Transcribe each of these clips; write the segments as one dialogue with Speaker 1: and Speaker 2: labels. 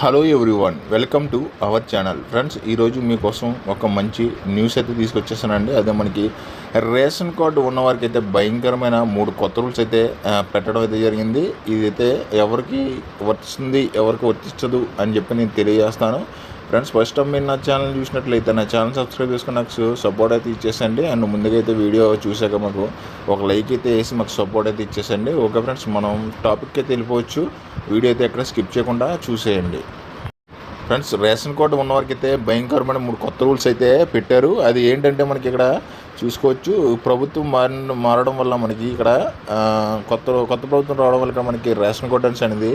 Speaker 1: Hello everyone welcome to our channel friends ఈరోజు మీకోసం ఒక మంచి న్యూస్ అయితే తీసుకొచ్చేసానండి. అదే మనకి రేషన్ కార్డు ఉన్నవారికి అయితే భయంకరమైన మూడు కొత్త రూల్స్ అయితే పెట్టడం అయితే జరిగింది. ఇదైతే ఎవరికి వర్తిస్తుంది ఎవరికి వర్తించదు అని చెప్పి నేను తెలియజేస్తాను. ఫ్రెండ్స్ ఫస్ట్ టైం మీరు నా ఛానల్ చూసినట్లయితే నా ఛానల్ సబ్స్క్రైబ్ చేసుకుని నాకు సపోర్ట్ అయితే ఇచ్చేసండి. అండ్ ముందుగా అయితే వీడియో చూసాక మాకు ఒక లైక్ అయితే వేసి మాకు సపోర్ట్ అయితే ఇచ్చేసండి. ఓకే ఫ్రెండ్స్ మనం టాపిక్ అయితే వెళ్ళిపోవచ్చు. వీడియో అయితే ఎక్కడ స్కిప్ చేయకుండా చూసేయండి. ఫ్రెండ్స్ రేషన్ కార్డు ఉన్నవారికి అయితే భయంకరమైన మూడు కొత్త రూల్స్ అయితే పెట్టారు. అది ఏంటంటే మనకి ఇక్కడ చూసుకోవచ్చు. ప్రభుత్వం మారి మారడం వల్ల మనకి ఇక్కడ కొత్త కొత్త ప్రభుత్వం రావడం వల్ల మనకి రేషన్ కార్డు అనేది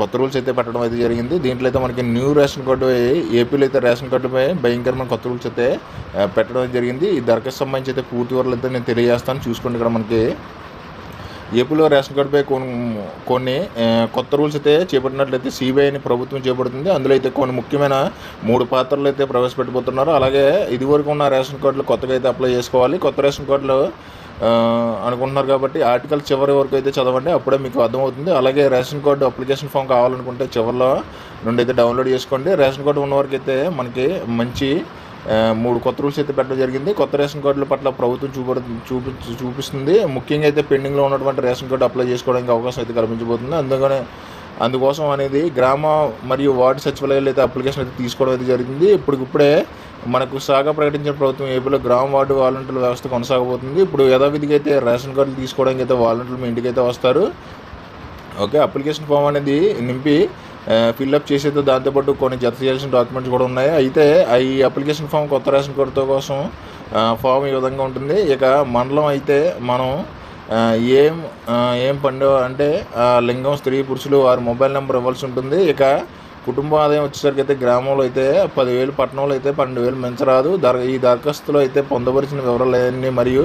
Speaker 1: కొత్త రూల్స్ అయితే పెట్టడం అయితే జరిగింది. దీంట్లో అయితే మనకి న్యూ రేషన్ కార్డు ఏపీలో అయితే రేషన్ కార్డుపై భయంకరమైన కొత్త రూల్స్ అయితే పెట్టడం జరిగింది. ఈ దరఖాస్తు సంబంధించి అయితే పూర్తి వివరాలు అయితే నేను తెలియజేస్తాను. చూసుకోండి ఇక్కడ మనకి. ఏపీలో రేషన్ కార్డుపై కొన్ని కొన్ని కొత్త రూల్స్ అయితే చేపట్టినట్లయితే సిబిఐని ప్రభుత్వం చేపడుతుంది. అందులో అయితే కొన్ని ముఖ్యమైన మూడు పాత్రలు అయితే ప్రవేశపెట్టబోతున్నారు. అలాగే ఇదివరకు ఉన్న రేషన్ కార్డులు కొత్తగా అయితే అప్లై చేసుకోవాలి. కొత్త రేషన్ కార్డులు అనుకుంటున్నారు కాబట్టి ఆర్టికల్ చివరి వరకు అయితే చదవండి అప్పుడే మీకు అర్థమవుతుంది. అలాగే రేషన్ కార్డు అప్లికేషన్ ఫామ్ కావాలనుకుంటే చివరిలో నుండి అయితే డౌన్లోడ్ చేసుకోండి. రేషన్ కార్డు ఉన్నవారికి అయితే మనకి మంచి మూడు కొత్త రూల్స్ అయితే పెట్టడం జరిగింది. కొత్త రేషన్ కార్డుల పట్ల ప్రభుత్వం చూపడు చూపి చూపిస్తుంది. ముఖ్యంగా అయితే పెండింగ్లో ఉన్నటువంటి రేషన్ కార్డు అప్లై చేసుకోవడానికి అవకాశం అయితే కల్పించబోతుంది. అందుకనే అందుకోసం అనేది గ్రామ మరియు వార్డు సచివాలయాలు అయితే అప్లికేషన్ అయితే తీసుకోవడం అయితే జరిగింది. ఇప్పటికిప్పుడే మనకు సాగా ప్రకటించిన ప్రభుత్వం ఏపీలో గ్రామ వార్డు వాలంటీర్ల వ్యవస్థ కొనసాగబోతుంది. ఇప్పుడు యథావిధిగా అయితే రేషన్ కార్డులు తీసుకోవడానికి అయితే వాలంటీర్లు మీ ఇంటికైతే వస్తారు. ఓకే అప్లికేషన్ ఫామ్ అనేది నింపి ఫిల్అప్ చేసేది దాంతోపాటు కొన్ని జత చేయాల్సిన డాక్యుమెంట్స్ కూడా ఉన్నాయి. అయితే ఈ అప్లికేషన్ ఫామ్ కొత్త రేషన్ కార్డుతో కోసం ఫామ్ ఈ విధంగా ఉంటుంది. ఇక మండలం అయితే మనం ఏం ఏం పండు అంటే ఆ, లింగం స్త్రీ పురుషులు వారి మొబైల్ నెంబర్ ఇవ్వాల్సి ఉంటుంది. ఇక కుటుంబ ఆదాయం వచ్చేసరికి అయితే గ్రామంలో అయితే పదివేలు పట్టణంలో అయితే పన్నెండు వేలు మించరాదు. దర ఈ దరఖాస్తులో అయితే పొందపరిచిన వివరాలన్నీ మరియు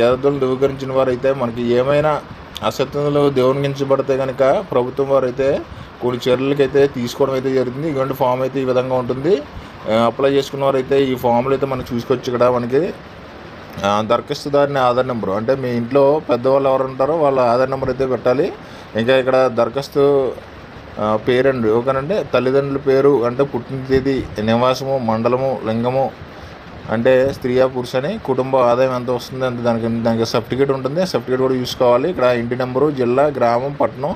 Speaker 1: యథార్థులను ధృవీకరించిన వారు అయితే మనకి ఏమైనా అసత్యతలు దేవునికించబడితే కనుక ప్రభుత్వం వారు అయితే కొన్ని చర్యలకైతే తీసుకోవడం అయితే జరుగుతుంది. ఇటువంటి ఫామ్ అయితే ఈ విధంగా ఉంటుంది. అప్లై చేసుకున్న వారు అయితే ఈ ఫామ్లు అయితే మనం చూసుకోవచ్చు ఇక్కడ మనకి. దరఖాస్తుదారుని ఆధార్ నెంబరు. అంటే మీ ఇంట్లో పెద్దవాళ్ళు ఎవరు ఉంటారో వాళ్ళ ఆధార్ నెంబర్ అయితే పెట్టాలి. ఇంకా ఇక్కడ దరఖాస్తు పేరండి. ఓకేనండి తల్లిదండ్రుల పేరు అంటే పుట్టిన తేదీ నివాసము మండలము లింగము అంటే స్త్రీయా పురుష అని కుటుంబ ఆదాయం ఎంత వస్తుంది అంత దానికి దానికి సర్టిఫికేట్ ఉంటుంది. సర్టిఫికేట్ కూడా చూసుకోవాలి ఇక్కడ ఇంటి నెంబరు జిల్లా గ్రామం పట్టణం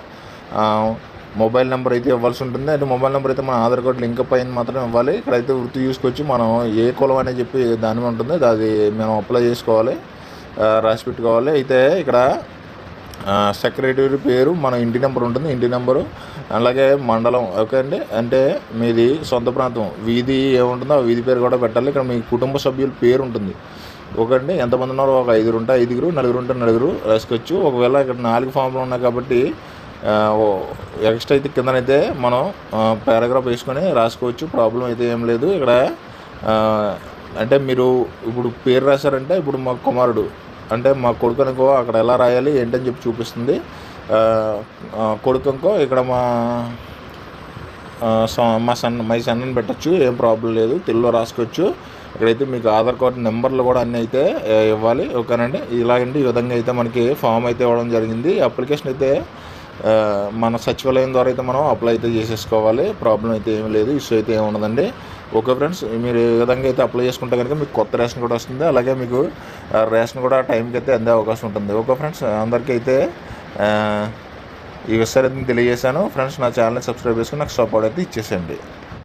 Speaker 1: మొబైల్ నెంబర్ అయితే ఇవ్వాల్సి ఉంటుంది. అంటే మొబైల్ నెంబర్ అయితే మన ఆధార్ కార్డు లింక్ అయింది మాత్రం ఇవ్వాలి. ఇక్కడైతే వృత్తి చూసుకొచ్చి మనం ఏ కులం అని చెప్పి దాని ఉంటుంది. అది మనం అప్లై చేసుకోవాలి. రాసి పెట్టుకోవాలి. అయితే ఇక్కడ సెక్రటరీ పేరు మన ఇంటి నెంబర్ ఉంటుంది ఇంటి నెంబరు. అలాగే మండలం ఓకే అండి? అంటే మీది సొంత ప్రాంతం. వీధి ఏముంటుందో ఆ వీధి పేరు కూడా పెట్టాలి. ఇక్కడ మీ కుటుంబ సభ్యుల పేరు ఉంటుంది. ఓకే అండి? ఎంతమంది ఉన్నారో ఒక ఐదుగురు ఉంటే ఐదుగురు నలుగురు ఉంటే నలుగురు రాసుకోవచ్చు ఒకవేళ ఇక్కడ నాలుగు ఫామ్లు ఉన్నాయి కాబట్టి ఓ ఎక్స్ట్రా అయితే కిందనైతే మనం పారాగ్రాఫ్ వేసుకొని రాసుకోవచ్చు. ప్రాబ్లం అయితే ఏం లేదు. ఇక్కడ అంటే మీరు ఇప్పుడు పేరు రాశారంటే ఇప్పుడు మా కుమారుడు అంటే మా కొడుకునికో అక్కడ ఎలా రాయాలి ఏంటని చెప్పి చూపిస్తుంది. కొడుకునికో ఇక్కడ మా స- మా సన్ మై సన్నని పెట్టచ్చు ఏం ప్రాబ్లం లేదు తెలుగులో రాసుకోవచ్చు. ఇక్కడైతే మీకు ఆధార్ కార్డు నెంబర్లు కూడా అన్నీ అయితే ఇవ్వాలి. ఓకేనండి? ఇలాగండి ఈ విధంగా అయితే మనకి ఫామ్ అయితే ఇవ్వడం జరిగింది. అప్లికేషన్ అయితే మన సచివాలయం ద్వారా అయితే మనం అప్లై అయితే చేసేసుకోవాలి. ప్రాబ్లం అయితే ఏం లేదు ఇష్యూ అయితే ఏమి ఉండదండి. ఓకే ఫ్రెండ్స్ మీరు ఏ విధంగా అయితే అప్లై చేసుకుంటే కనుక మీకు కొత్త రేషన్ కూడా వస్తుంది. అలాగే మీకు ఆ, రేషన్ కూడా టైంకి అయితే అందే అవకాశం ఉంటుంది. ఓకే ఫ్రెండ్స్ అందరికీ అయితే ఈ విషయాలు అయితే తెలియజేశాను. ఫ్రెండ్స్ నా ఛానల్ని సబ్స్క్రైబ్ చేసుకుని నాకు సపోర్ట్ అయితే ఇచ్చేసేయండి.